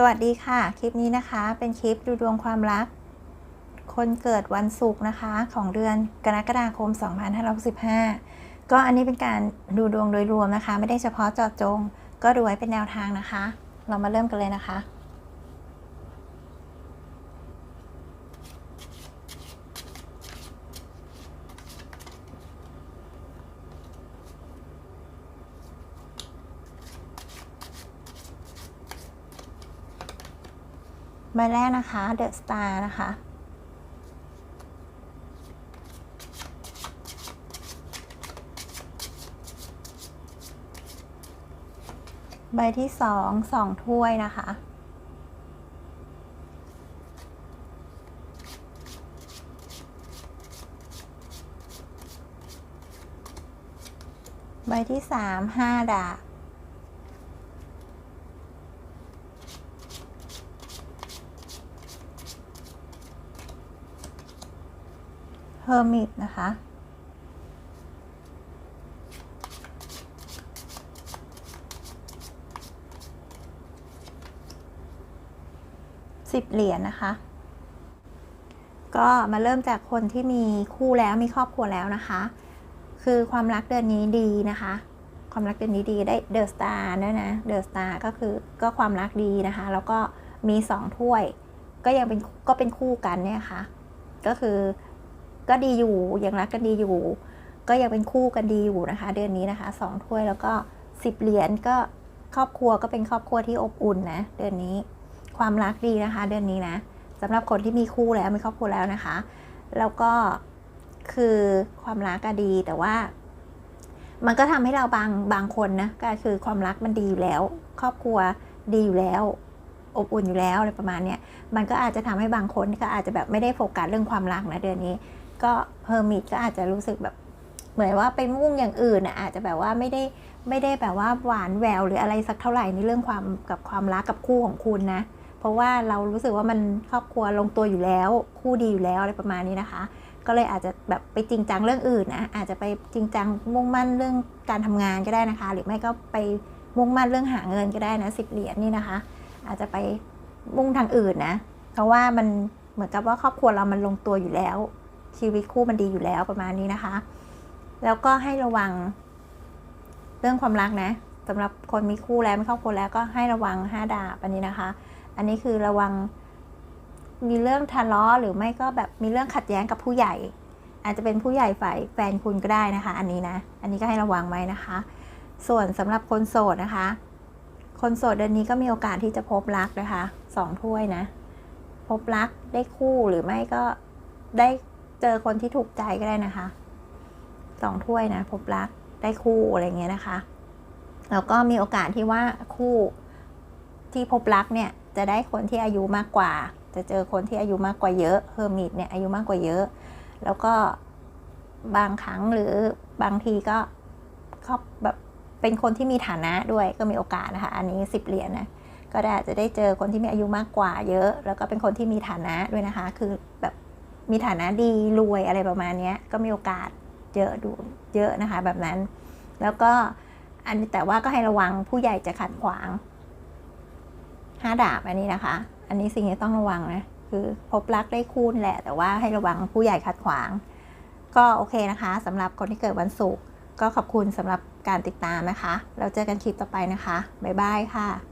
สวัสดีค่ะ คลิปนี้นะคะ เป็นคลิปดูดวงความรัก คนเกิดวันศุกร์นะคะ ของเดือนกรกฎาคม 2565 ก็อันนี้เป็นการดูดวงโดยรวมนะคะ ไม่ได้เฉพาะเจาะจง ก็ดูไว้เป็นแนวทางนะคะ เรามาเริ่มกันเลยนะคะ ใบแรกนะคะเดอะสตาร์นะคะ ใบที่สองสองถ้วยนะคะ ใบที่สามห้าดาบ เฮอร์มิตนะคะ สิบเหรียญนะคะ ก็มาเริ่มจากคนที่มีคู่แล้วมีครอบครัวแล้วนะคะ คือความรักเดือนนี้ดีนะคะ ความรักเดือนนี้ดีได้เดอะสตาร์ด้วยนะเดอะสตาร์ก็คือก็ความรักดีนะคะ แล้วก็มีสองถ้วย ก็ยังเป็นก็เป็นคู่กันเนี่ยค่ะก็คือ ก็ดีอยู่ยังรักกันดีอยู่ ก็ยังเป็นคู่กันดีอยู่นะคะ เดือนนี้นะคะสองถ้วยแล้วก็สิบเหรียญก็ครอบครัวก็เป็นครอบครัวที่อบอุ่นนะเดือนนี้ความรักดีนะคะ เดือนนี้นะสำหรับคนที่มีคู่แล้วมีครอบครัวแล้วนะคะ แล้วก็คือความรักก็ดีแต่ว่า มันก็ทำให้เราบางบางคนนะก็คือความรักมันดีอยู่แล้ว ครอบครัวดีอยู่แล้ว อบอุ่นอยู่แล้วอะไรประมาณเนี้ยมันก็อาจจะทำให้บางคนก็อาจจะแบบไม่ได้โฟกัสเรื่องความรักนะเดือนนี้ ก็เฮอร์มิตก็อาจจะรู้สึกแบบเหมือนว่าไปมุ่งอย่างอื่นนะอาจจะแบบว่าไม่ได้ไม่ได้แบบว่าหวานแววหรืออะไรสักเท่าไหร่ในเรื่องความกับความรักกับคู่ของคุณนะ เพราะว่าเรารู้สึกว่ามันครอบครัวลงตัวอยู่แล้ว คู่ดีอยู่แล้วอะไรประมาณนี้นะคะ ก็เลยอาจจะแบบไปจริงจังเรื่องอื่นนะอาจจะไปจริงจังมุ่งมั่นเรื่องการทำงานก็ได้นะคะ หรือไม่ก็ไปมุ่งมั่นเรื่องหาเงินก็ได้นะสิบเหรียญนี่นะคะ อาจจะไปมุ่งทางอื่นนะ เพราะว่ามันเหมือนกับว่าครอบครัวเรามันลงตัวอยู่แล้ว ชีวิตคู่มันดีอยู่แล้วประมาณนี้นะคะ แล้วก็ให้ระวังเรื่องความรักนะสำหรับคนมีคู่แล้วมีครอบครัวแล้วก็ให้ระวังห้าดาบอันนี้นะคะ อันนี้คือระวังมีเรื่องทะเลาะหรือไม่ก็แบบมีเรื่องขัดแย้งกับผู้ใหญ่ อาจจะเป็นผู้ใหญ่ฝ่ายแฟนคุณก็ได้นะคะ อันนี้นะ อันนี้ก็ให้ระวังไว้นะคะ ส่วนสำหรับคนโสดนะคะ คนโสดเดือนนี้ก็มีโอกาสที่จะพบรักนะคะสองถ้วยนะ พบรักได้คู่หรือไม่ก็ได้ เจอคนที่ถูกใจก็ได้นะคะสองถ้วยนะพบรักได้คู่อะไรเงี้ยนะคะ แล้วก็มีโอกาสที่ว่าคู่ที่พบรักเนี่ยจะได้คนที่อายุมากกว่า จะเจอคนที่อายุมากกว่าเยอะเฮอร์มิตเนี่ยอายุมากกว่าเยอะ แล้วก็บางครั้งหรือบางทีก็เขาแบบเป็นคนที่มีฐานะด้วยก็มีโอกาสนะคะ อันนี้สิบเหรียญนะก็ได้จะได้เจอคนที่มีอายุมากกว่าเยอะ แล้วก็เป็นคนที่มีฐานะด้วยนะคะ คือแบบ มีฐานะดีรวยอะไรประมาณนี้ก็มีโอกาสเยอะดูเยอะนะคะแบบนั้น แล้วก็อันแต่ว่าก็ให้ระวังผู้ใหญ่จะขัดขวางห้าดาบอันนี้นะคะ อันนี้สิ่งที่ต้องระวังนะคือพบรักได้คู่แหละ แต่ว่าให้ระวังผู้ใหญ่ขัดขวาง ก็โอเคนะคะสำหรับคนที่เกิดวันศุกร์ก็ขอบคุณสำหรับการติดตามนะคะ เราเจอกันคลิปต่อไปนะคะ บ๊ายบายค่ะ